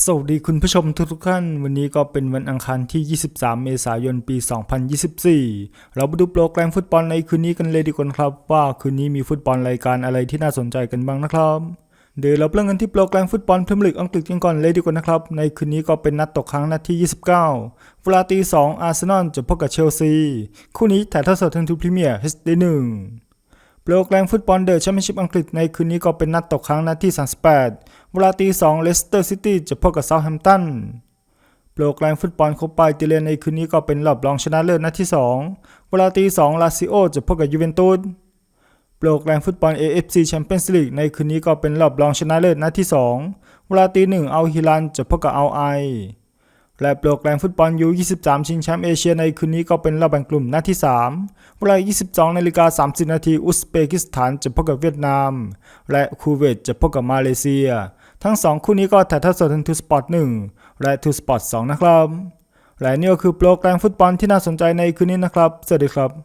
สวัสดีคุณผู้ชมทุกๆท่านวันนี้ก็เป็นวันอังคารที่ 23 เมษายนปี 2024 เรามาดูโปรแกรมฟุตบอลในคืนนี้กันเลยดีกว่าครับ ว่าคืนนี้มีฟุตบอลรายการอะไรที่น่าสนใจกันบ้างนะครับเดี๋ยวเราเริ่มกันที่โปรแกรมฟุตบอลพรีเมียร์ลีกอังกฤษกันก่อนเลยดีกว่านะครับ ในคืนนี้ก็เป็นนัดตกครั้งนัดที่ 29เวลาตี2อาร์เซนอลจะพบกับเชลซีคู่นี้ถ่ายทอดสดทางทูพรีเมียร์ HD 1 โปรแกรมฟุตบอลเดอะแชมเปี้ยนชิพอังกฤษในคืนนี้ก็เป็นนัดตกครั้งนัดที่ 38 เวลาตี2เลสเตอร์ซิตี้จะพบกับเซาท์แฮมป์ตันโปรแกรมฟุตบอลคปาอิตาเลียนในคืนนี้ก็เป็นรอบรองชนะเลิศนัดที่ 2 เวลาตี2ลาซิโอจะพบกับยูเวนตุสโปรแกรมฟุตบอล AFC Champions League ในคืนนี้ก็เป็นรอบรองชนะเลิศนัดที่ 2 เวลาตีหนึ่งเอาฮิลันจะพบกับเอาไอและโปรแกรมฟุตบอลยู23 ชิงแชมป์เอเชียในคืนนี้ก็เป็นรอบแบ่งกลุ่มนัดที่ 3 เวลา 22นาฬิกา30 นาทีอุซเบกิสถานจะพบกับเวียดนาม และคูเวตจะพบกับมาเลเซีย ทั้ง 2 คู่นี้ก็ถ่ายทอดสดทางทูสปอร์ตหและทูสปอร์ตสนะครับ และนี่ก็คือโปรแกรมฟุตบอลที่น่าสนใจในคืนนี้นะครับ สวัสดีครับ